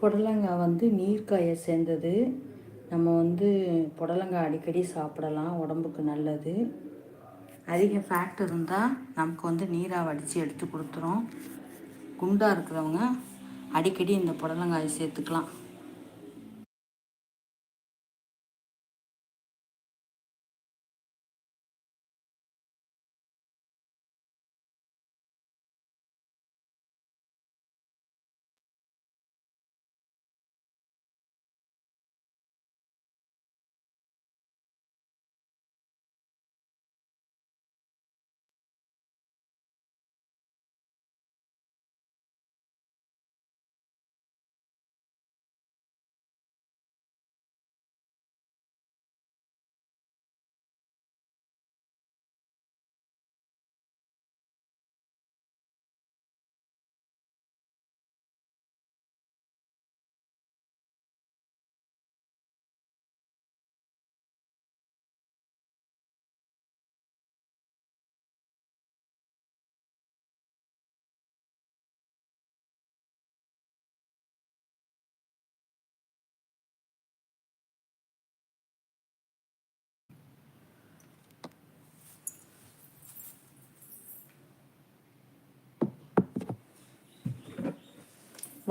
புடலங்காய் வந்து நீர்க்காயை சேர்ந்தது. நம்ம வந்து புடலங்காய் அடிக்கடி சாப்பிடலாம் உடம்புக்கு நல்லது. அதிக ஃபேட் இருந்தால் நமக்கு வந்து நீராக வடித்து எடுத்து கொடுத்துரும். குண்டாக இருக்கிறவங்க அடிக்கடி இந்த புடலங்காயை சேர்த்துக்கலாம்.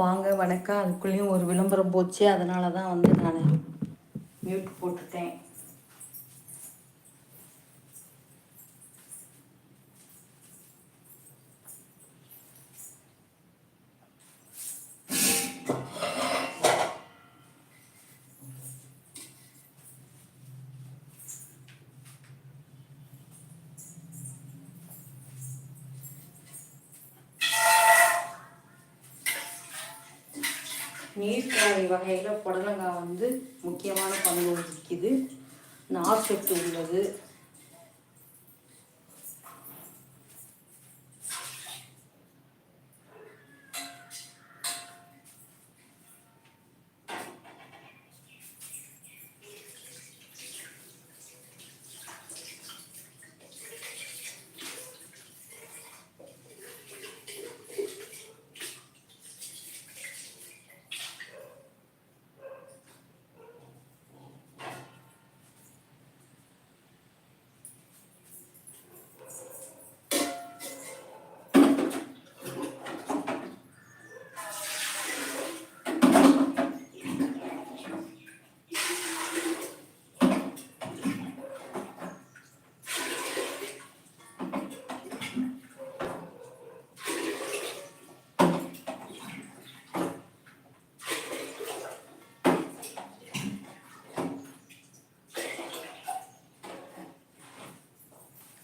வாங்க வணக்கம். அதுக்குள்ளேயும் ஒரு விளம்பரம் போச்சு. அதனால தான் வந்து நான் மியூட் போட்டுட்டேன். நீர்க்காய் வகையில் புடலங்காய் வந்து முக்கியமான பங்கு வகிக்குது. நார் உள்ளது.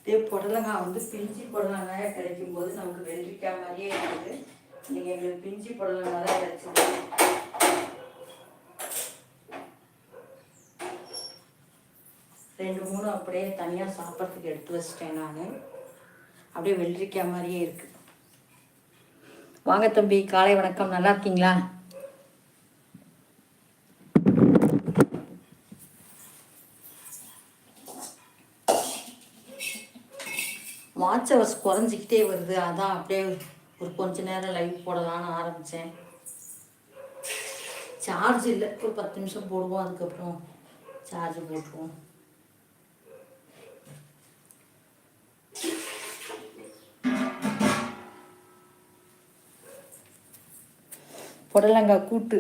இதே புடலங்காய் வந்து பிஞ்சு புடலங்காயாக கிடைக்கும் போது நமக்கு வெள்ளரிக்காய் மாதிரியே இருக்குது. நீங்கள் எங்களுக்கு பிஞ்சு புடலங்காய் தான் கிடைச்சிது ரெண்டு மூணு அப்படியே தனியாக சாப்பிட்றதுக்கு எடுத்து வச்சிட்டேன் நான். அப்படியே வெள்ளரிக்காய் மாதிரியே இருக்கு. வாங்க தம்பி காலை வணக்கம். நல்லா இருக்கீங்களா? வாட்ச் அவர்ஸ் குறைஞ்சிக்கிட்டே வருது. அதான் அப்படியே ஒரு கொஞ்ச நேரம் லைவ் போடலான்னு ஆரம்பித்தேன் சார்ஜ் இல்லை. ஒரு பத்து நிமிஷம் போடுவோம். அதுக்கப்புறம் சார்ஜ் போட்டுருவோம். புடலங்காய் கூட்டு.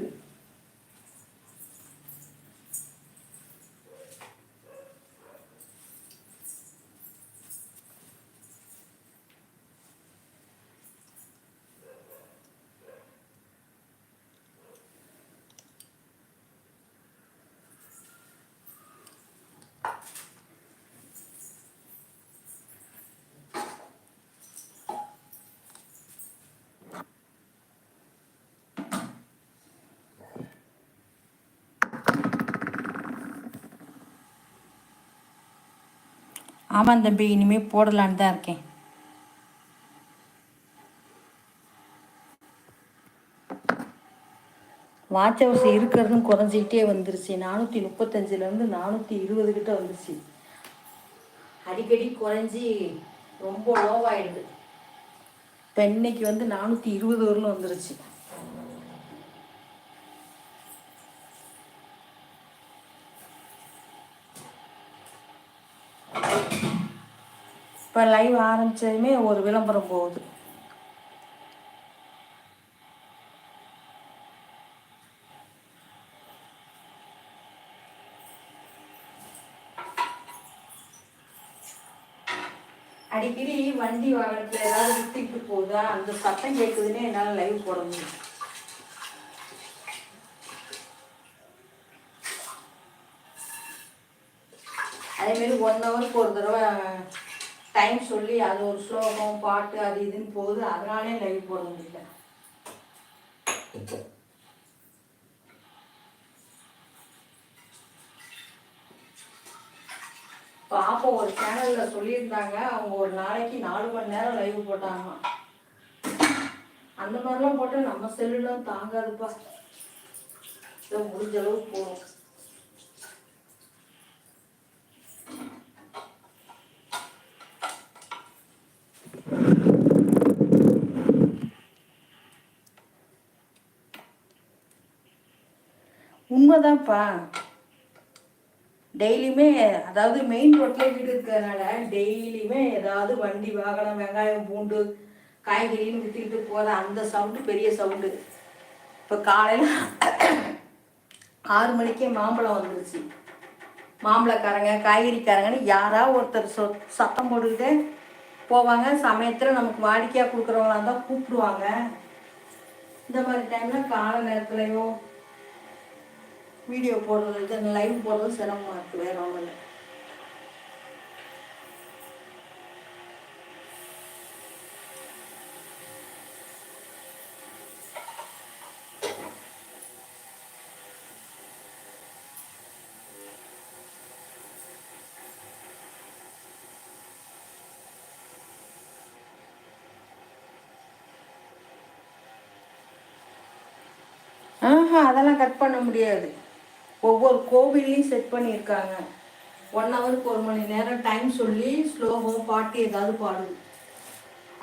ஆமாம் தம்பி இனிமேல் போடலான்னு தான் இருக்கேன். வாட்ச் ஹவுஸ் இருக்கிறதும் குறைஞ்சிக்கிட்டே வந்துருச்சு. நானூற்றி முப்பத்தஞ்சிலேருந்து நானூற்றி இருபது கிட்ட வந்துருச்சு. அடிக்கடி குறைஞ்சி ரொம்ப லோவாயிடுது இப்போ இன்னைக்கு வந்து நானூற்றி இருபது வரலும் வந்துருச்சு. இப்போ லைவ் ஆரம்பித்ததுமே ஒரு விளம்பரம் போகுது. அடிக்கடி வண்டி வாகனத்தில் ஏதாவது விட்டுட்டு போகுதா? அந்த சத்தம் கேட்குதுன்னே என்னால் லைவ் போட முடியும் அதேமாரி ஒன் ஹவருக்கு ஒரு தடவை டைம் சொல்லி அது ஒரு ஸ்லோகம் பாட்டு அது இதுன்னு போகுது. அதனாலே லைவ் போட முடியல. பாப்பா ஒரு சேனலில் சொல்லியிருந்தாங்க. அவங்க ஒரு நாளைக்கு நாலு மணி நேரம் லைவ் போட்டாங்க. அந்த மாதிரிலாம் போட்டால் நம்ம செல்லுலாம் தாங்காதுப்பா. இதை முடிஞ்ச அளவுக்கு போகும் உண்மைதான்ப்பா. டெய்லியுமே அதாவது மெயின் ரோட்லேயே வீடு இருக்கிறதுனால டெய்லியுமே ஏதாவது வண்டி வாகனம் வெங்காயம் பூண்டு காய்கறின்னு விற்றுக்கிட்டு போகிற அந்த சவுண்டு பெரிய சவுண்டு இப்போ காலையில் ஆறு மணிக்கே மாம்பழம் வந்துருச்சு. மாம்பழக்காரங்க காய்கறிக்காரங்கன்னு யாராவது ஒருத்தர் சொ சத்தம் போட்டுக்கிட்டே போவாங்க. சமயத்தில் நமக்கு வாடிக்கையாக கொடுக்குறவங்களா இருந்தால் கூப்பிடுவாங்க. இந்த மாதிரி டைமில் காலை நேரத்துலையோ வீடியோ போடுறது இது லைவ் போடுறது சிரமமாக இருக்குது வேற ஒன்றும் இல்லை. ஆஹா அதெல்லாம் கட் பண்ண முடியாது. ஒவ்வொரு கோவில்லையும் செட் பண்ணியிருக்காங்க. ஒன் ஹவருக்கு ஒரு மணி நேரம் டைம் சொல்லி ஸ்லோகம் பாட்டு ஏதாவது பாடுது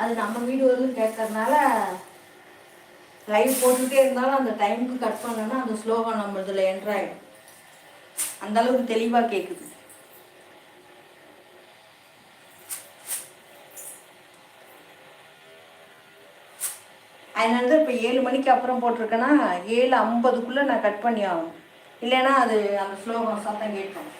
அது நம்ம வீடு வரலும் கேட்கறதுனால லைவ் போட்டுகிட்டே இருந்தாலும் அந்த டைமுக்கு கட் பண்ணோன்னா அந்த ஸ்லோகம் நம்ம இதில் என்ட்ராயிடும் அந்த அளவுக்கு தெளிவாக கேட்குது அதனால தான் இப்போ ஏழு மணிக்கு அப்புறம் போட்டிருக்கேன்னா ஏழு ஐம்பதுக்குள்ளே நான் கட் பண்ணி ஆகணும். இல்லைன்னா அது அந்த ஸ்லோகம் சத்தம் கேட்கும்.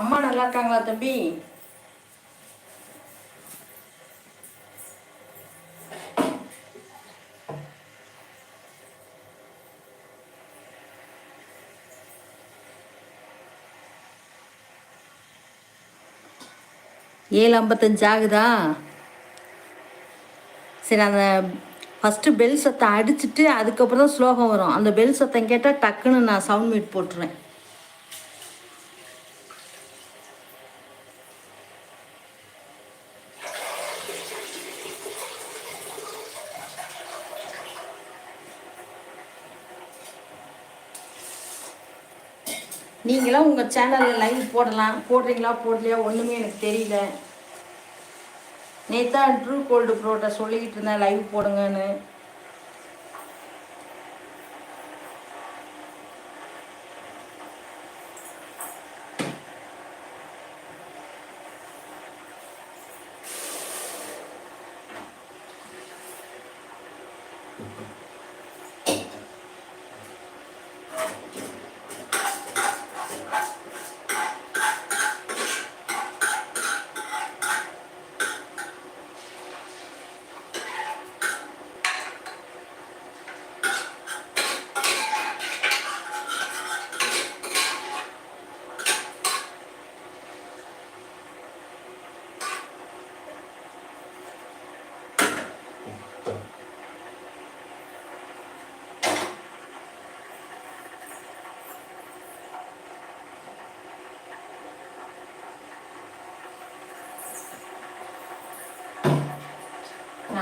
அம்மா நல்லா இருக்காங்களா தம்பி? ஏழு ஐம்பத்தஞ்சு ஆகுதா? சரி அந்த ஃபஸ்ட்டு பெல் சத்தம் அடிச்சுட்டு அதுக்கப்புறம் தான் ஸ்லோகம் வரும். அந்த பெல் சத்தம் கேட்டால் டக்குன்னு நான் சவுண்ட் மீட் போட்டுருவேன். நீங்களாம் உங்கள் சேனலில் லைவ் போடலாம். போடுறீங்களா போடலையா ஒன்றுமே எனக்கு தெரியல. நேத்தா ட்ரூ கோல்டு ப்ரோட்ட சொல்லிக்கிட்டு இருந்தேன் லைவ் போடுங்கன்னு.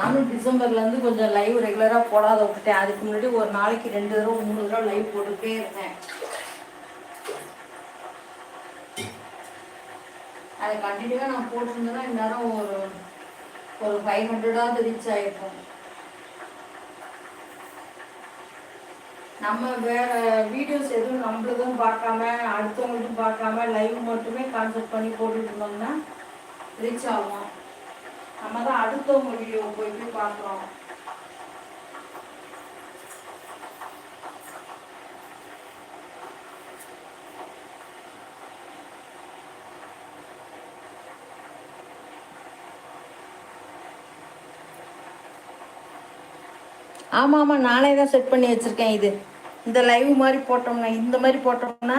நானும் டிசம்பர்லேருந்து கொஞ்சம் லைவ் ரெகுலராக போடாத விட்டுட்டேன். அதுக்கு முன்னாடி ஒரு நாளைக்கு ரெண்டு தடவை மூணு தடவை லைவ் போட்டுகிட்டே இருந்தேன். அதை கண்டினியூவாக நான் போட்டிருந்தேன்னா இந்நேரம் ஒரு ஒரு ஃபைவ் ஹண்ட்ரடாவது ரீச் ஆகிருக்கும் நம்ம வேற வீடியோஸ் எதுவும் நம்மளுக்கும் பார்க்காம அடுத்தவங்களுக்கும் பார்க்காம லைவ் மட்டுமே கான்செப்ட் பண்ணி போட்டுட்டு இருந்தோம்னா ரீச் ஆகும். நம்ம தான் அடுத்தவங்க வீடியோ போய் போய் பார்க்குறோம். ஆமாம் ஆமாம் நானே தான் செட் பண்ணி வச்சுருக்கேன் இது. இந்த லைவ் மாதிரி போட்டோம்னா இந்த மாதிரி போட்டோம்னா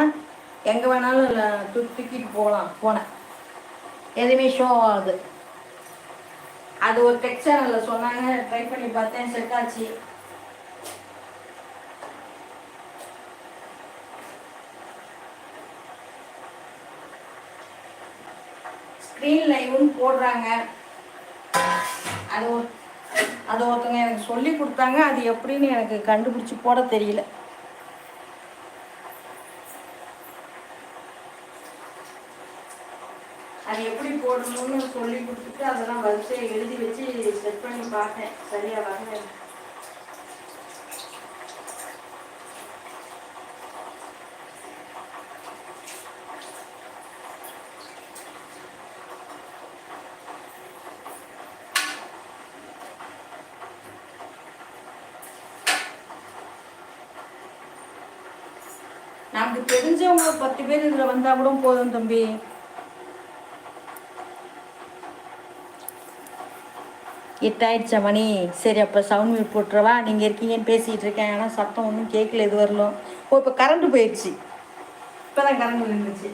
எங்கே வேணாலும் தூக்கிட்டு போகலாம். போனேன். எதுவுமே ஷோ ஆகுது. அது ஒரு டெக் சேனலில் சொன்னாங்க ட்ரை பண்ணி பார்த்தேன் செட் ஆச்சு. ஸ்க்ரீன் லைவ்னு போடுறாங்க. அது ஒரு அது ஒருத்தவங்க எனக்கு சொல்லி கொடுத்தாங்க. அது எப்படின்னு எனக்கு கண்டுபிடிச்சி போட தெரியல. அது எப்படி போடணும்னு சொல்லி கொடுத்துட்டு அதெல்லாம் வரிசையை எழுதி வச்சு செட் பண்ணி பார்த்தேன். சரியா வரல. நமக்கு தெரிஞ்சவங்க பத்து பேர் இதில் வந்தால் கூட போதும் தம்பி. எட்டாயிடுச்சா மணி? சரி அப்போ சவுண்ட் மியூட் போட்டுறவா? நீங்கள் இருக்கீங்கன்னு பேசிகிட்டு இருக்கேன். ஆனால் சத்தம் ஒன்றும் கேட்கல இது வரலும். ஓ இப்போ கரண்ட் போயிடுச்சு. இப்போ தான் கரண்ட் இருந்துச்சு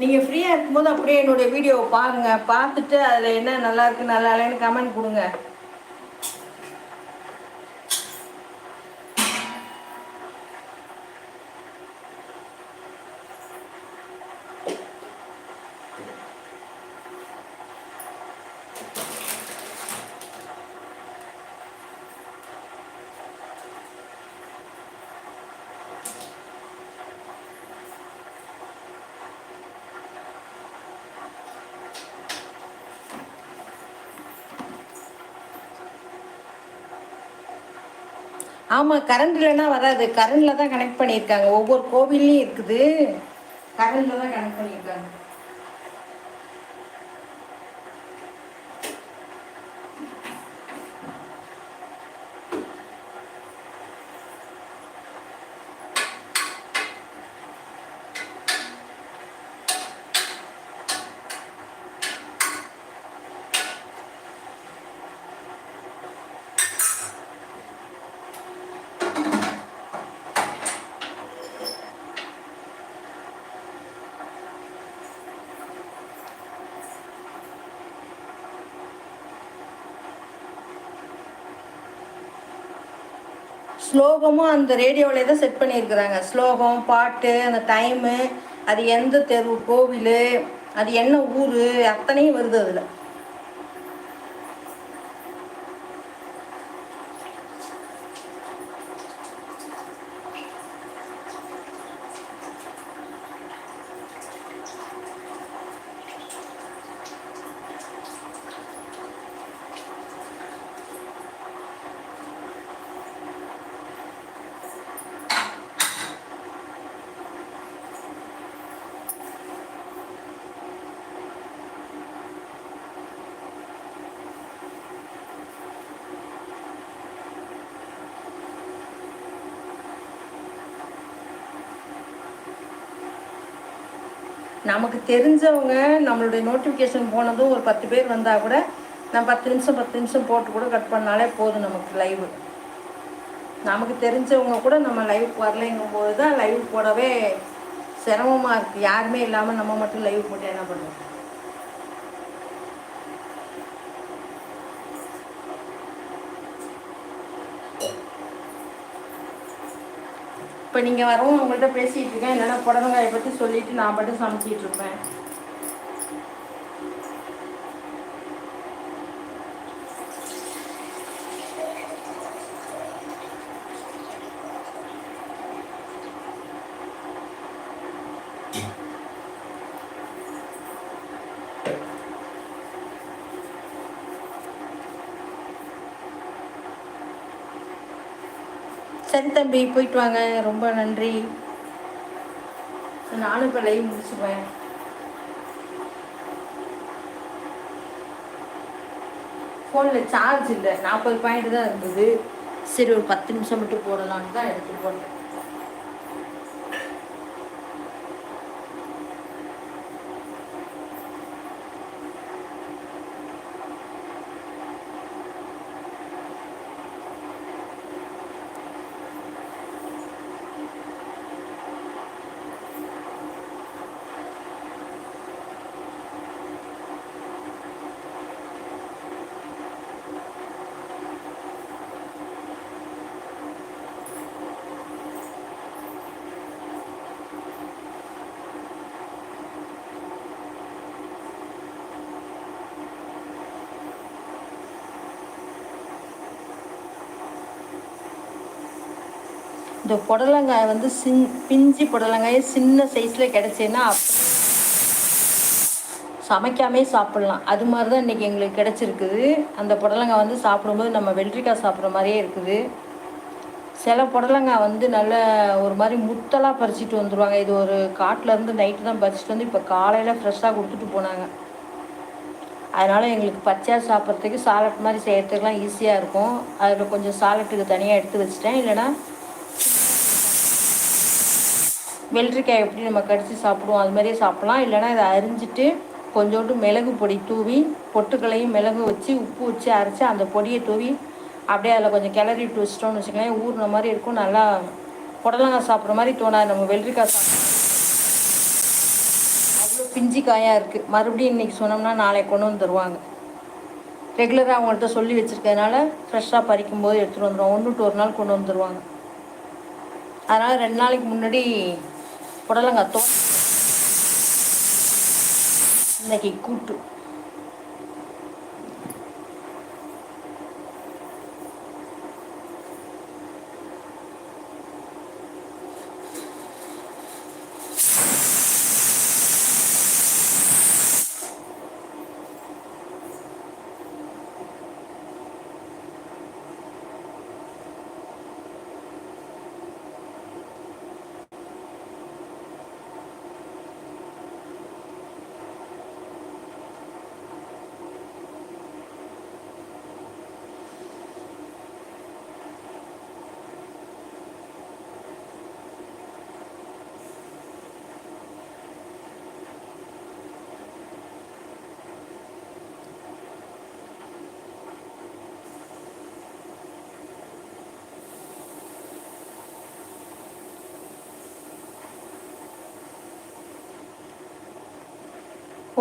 நீங்கள் ஃப்ரீயாக இருக்கும்போது அப்படியே என்னுடைய வீடியோவை பாருங்கள் பார்த்துட்டு அதில் என்ன நல்லா இருக்குது நல்லா இல்லைன்னு கமெண்ட் கொடுங்க. ஆமாம் கரண்ட் இல்லைன்னா வராது. கரண்டில் தான் கனெக்ட் பண்ணியிருக்காங்க. ஒவ்வொரு கோவில்லையும் இருக்குது. கரண்டில் தான் கனெக்ட் பண்ணியிருக்காங்க. ஸ்லோகமும் அந்த ரேடியோவிலே தான் செட் பண்ணியிருக்கிறாங்க. ஸ்லோகம் பாட்டு அந்த டைமு அது எந்த தெரு கோவில் அது என்ன ஊர் அத்தனையும் வருது அதில். நமக்கு தெரிஞ்சவங்க நம்மளுடைய நோட்டிஃபிகேஷன் போனதும் ஒரு பத்து பேர் வந்தால் கூட நம்ம பத்து நிமிஷம் பத்து நிமிஷம் போட்டு கூட கட் பண்ணாலே போதும் நமக்கு லைவ் நமக்கு தெரிஞ்சவங்க கூட நம்ம லைவ் வரலைங்கும் போது தான் லைவ் போடவே சிரமமாக இருக்குது யாருமே இல்லாமல் நம்ம மட்டும் லைவ் போட்டு என்ன பண்ணுறோம் இப்போ நீங்கள் வரவும் உங்கள்கிட்ட பேசிகிட்டு இருக்கேன். என்னென்ன புடலங்காயை பற்றி சொல்லிட்டு நான் பாட்டு சமைச்சிட்டு இருப்பேன். சரி தம்பி போயிட்டு வாங்க. ரொம்ப நன்றி. நானும் இப்போ லைவ் முடிச்சுப்பேன் ஃபோனில் சார்ஜ் இல்லை. நாற்பது பாயிண்ட் தான் இருந்தது. சரி ஒரு பத்து நிமிஷம் மட்டும் போடலான்னு தான் எடுத்து போட்டேன் இந்த புடலங்காய் வந்து சின் பிஞ்சு புடலங்காயை சின்ன சைஸில் கிடச்சேன்னா சமைக்காமே சாப்பிட்லாம். அது மாதிரி தான் இன்றைக்கி எங்களுக்கு கிடச்சிருக்குது. அந்த புடலங்காய் வந்து சாப்பிடும்போது நம்ம வெள்ளரிக்காய் சாப்பிட்ற மாதிரியே இருக்குது. சில புடலங்காய் வந்து நல்ல ஒரு மாதிரி முத்தலாக பறிச்சிட்டு வந்துடுவாங்க இது ஒரு காட்டிலேருந்து நைட்டு தான் பறிச்சிட்டு வந்து இப்போ காலையில் ஃப்ரெஷ்ஷாக கொடுத்துட்டு போனாங்க. அதனால் எங்களுக்கு பச்சையாக சாப்பிட்றதுக்கு சாலட் மாதிரி செய்கிறதுக்குலாம் ஈஸியாக இருக்கும். அதில் கொஞ்சம் சாலட்டுக்கு தனியாக எடுத்து வச்சிட்டேன். இல்லைனா வெள்ளரிக்காய் எப்படி நம்ம கடித்து சாப்பிடுவோம் அது மாதிரியே சாப்பிட்லாம். இல்லைனா இதை அரிஞ்சிட்டு கொஞ்சோண்டு மிளகு பொடி தூவி பொட்டுக்களையும் மிளகு வச்சு உப்பு வச்சு அரைச்சி அந்த பொடியை தூவி அப்படியே அதில் கொஞ்சம் கிளறி விட்டு வச்சிட்டோம்னு வச்சுக்கோங்களேன் ஊறின மாதிரி இருக்கும். நல்லா புடலங்காய் சாப்பிட்ற மாதிரி தோணாது. நம்ம வெள்ளரிக்காய் சாப்பிட்றோம் அவ்வளோ பிஞ்சு காயாக இருக்குது மறுபடியும் இன்றைக்கி சொன்னோம்னா நாளைக்கு கொண்டு வந்து தருவாங்க. ரெகுலராக அவங்கள்ட்ட சொல்லி வச்சுருக்கறதுனால ஃப்ரெஷ்ஷாக பறிக்கும் போது எடுத்துகிட்டு வந்துடுவோம் ஒன்று டூ ஒரு நாள் கொண்டு வந்து தருவாங்க. அதனால் ரெண்டு நாளைக்கு முன்னாடி புடலங்காய் தோ இன்னைக்கு கூட்டு.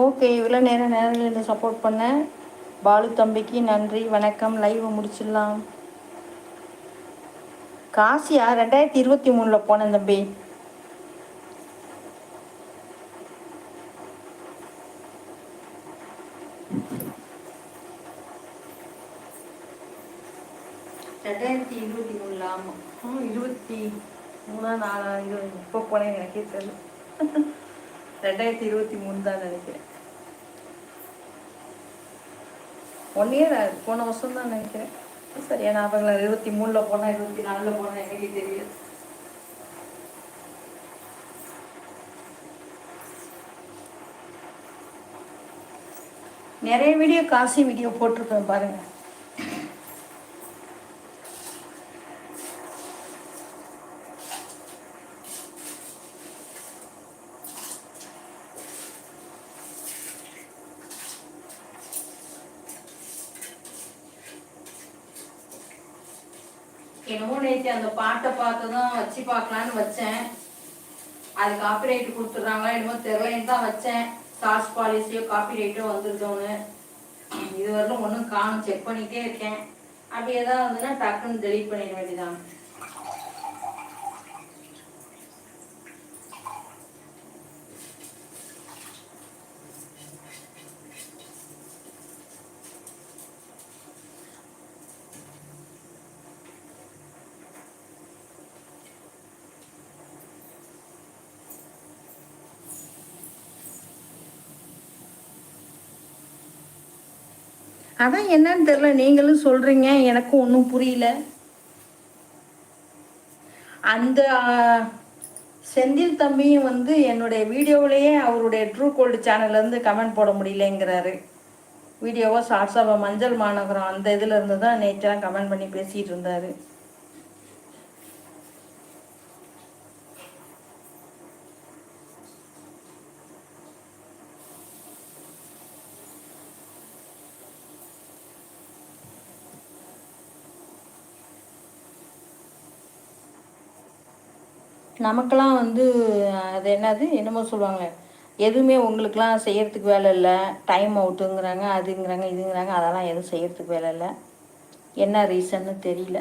ஓகே இவ்வளோ நேரம் நேரில் சப்போர்ட் பண்ண. பாலு தம்பிக்கு நன்றி வணக்கம். லைவை முடிச்சிடலாம். காசியா ரெண்டாயிரத்தி இருபத்தி மூணில் போனேன் தம்பி. ரெண்டாயிரத்தி இருபத்தி மூணில் ஆமாம் இருபத்தி மூணா நாலா இருபது. இப்போ போனேன் எனக்கே தெரியல. ரெண்டாயிரத்தி இருபத்தி மூணு தான் நினைக்கிறேன். ஒன் இயர் போன வருஷம் தான் நினைக்கிறேன். சரியா ஞாபகம் இருபத்தி மூணில் போனால் இருபத்தி நாலில் போனால் எனக்கே தெரியாது நிறைய வீடியோ காசி வீடியோ போட்டிருப்பேன் பாருங்கள் என்னமோ நேற்று அந்த பாட்டை பார்த்து தான் வச்சு பார்க்கலான்னு வச்சேன். அது காப்பி ரைட்டு கொடுத்துட்றாங்களா என்னமோ தெரிலன்னு தான் வச்சேன். சார்ஜ் பாலிசியோ காப்பி ரைட்டோ வந்துருந்தோன்னு இது வரலும் ஒன்றும் காணும் செக் பண்ணிகிட்டே இருக்கேன். அப்படி எதாவது வந்துன்னா டக்குன்னு டெலீட் பண்ணிட வேண்டியதான் அதான் என்னன்னு தெரியல. நீங்களும் சொல்கிறீங்க எனக்கும் ஒன்றும் புரியல. அந்த செந்தில் தம்பியும் வந்து என்னுடைய வீடியோவிலேயே அவருடைய ட்ரூ கோல்டு சேனல்லேருந்து கமெண்ட் போட முடியலங்கிறாரு. வீடியோவோ ஷார்ட்ஸாக மஞ்சள் மாநகரம் அந்த இதில் இருந்து தான் கமெண்ட் பண்ணி பேசிகிட்டு இருந்தார். நமக்கெல்லாம் வந்து அது என்னது? என்னமோ சொல்லுவாங்க. எதுவுமே உங்களுக்கெல்லாம் செய்கிறதுக்கு வேலை இல்லை. டைம் அவுட்டுங்கிறாங்க அதுங்கிறாங்க இதுங்கிறாங்க அதெல்லாம் எதுவும் செய்கிறதுக்கு வேலை இல்லை. என்ன ரீசன்னு தெரியல.